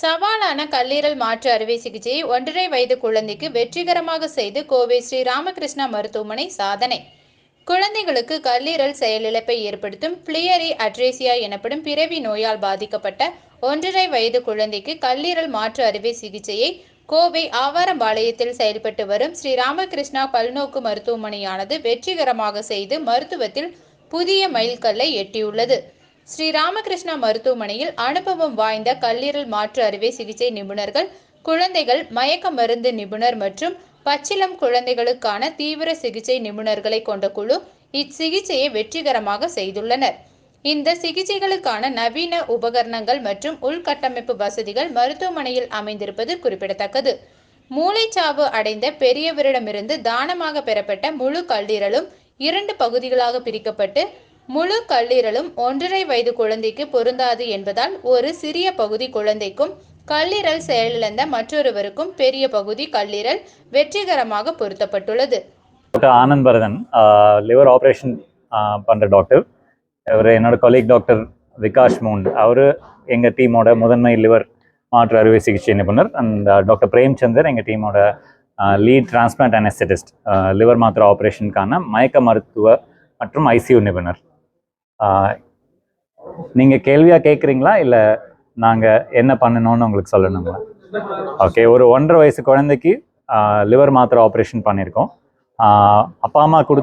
சவாலான கல்லீரல் மாற்று அறுவை சிகிச்சையை ஒன்றரை வயது குழந்தைக்கு வெற்றிகரமாக செய்து கோவை ஸ்ரீ ராமகிருஷ்ணா மருத்துவமனை சாதனை. குழந்தைகளுக்கு கல்லீரல் செயலிழப்பை ஏற்படுத்தும் பிளியரி அட்ரேசியா எனப்படும் பிறவி நோயால் பாதிக்கப்பட்ட ஒன்றரை வயது குழந்தைக்கு கல்லீரல் மாற்று அறுவை சிகிச்சையை கோவை ஆவாரம்பாளையத்தில் செயல்பட்டு வரும் ஸ்ரீ ராமகிருஷ்ணா பல்நோக்கு மருத்துவமனையானது வெற்றிகரமாக செய்து மருத்துவத்தில் புதிய மைல்கல்லை எட்டியுள்ளது. ஸ்ரீ ராமகிருஷ்ணா மருத்துவமனையில் அனுபவம் வாய்ந்த கல்லீரல் மாற்று அறுவை சிகிச்சை நிபுணர்கள் குழந்தைகள் மயக்க மருந்து நிபுணர் மற்றும் பச்சிளம் குழந்தைகளுக்கான தீவிர சிகிச்சை நிபுணர்களை கொண்ட குழு இச்சிகிச்சையை வெற்றிகரமாக செய்துள்ளனர். இந்த சிகிச்சைகளுக்கான நவீன உபகரணங்கள் மற்றும் உள்கட்டமைப்பு வசதிகள் மருத்துவமனையில் அமைந்திருப்பது குறிப்பிடத்தக்கது. மூளைச்சாவு அடைந்த பெரியவரிடமிருந்து தானமாக பெறப்பட்ட முழு கல்லீரலும் இரண்டு பகுதிகளாக பிரிக்கப்பட்டு முழு கல்லீரலும் ஒன்றரை வயது குழந்தைக்கு பொருந்தாது என்பதால் ஒரு சிறிய பகுதி குழந்தைக்கும் கல்லீரல் செயலிழந்த மற்றொருவருக்கும் பெரிய பகுதி கல்லீரல் வெற்றிகரமாக பொருத்தப்பட்டுள்ளது. Doctor Anand Bharathan liver operation பண்ணுற டாக்டர். அவர் என்னோட கொலீக் டாக்டர் விகாஷ் மூண்ட் அவர் எங்கள் டீமோட முதன்மை லிவர் மாற்று அறுவை சிகிச்சை நிபுணர். அண்ட் டாக்டர் பிரேம்சந்தர் எங்கள் டீமோட லீட் டிரான்ஸ்பிளான்ட் அனஸ்தட்டிஸ்ட் லிவர் மாத்திரை ஆப்ரேஷனுக்கான மயக்க மருத்துவ மற்றும் ஐசியூ நிபுணர். நீங்கள் கேள்வியாக கேட்குறீங்களா இல்லை நாங்கள் என்ன பண்ணணும்னு உங்களுக்கு சொல்லணுங்களா ஓகே ஒரு ஒன்றரை வயசு குழந்தைக்கு லிவர் மாத்திரை ஆப்ரேஷன் பண்ணியிருக்கோம் அப்பா அம்மா கொடு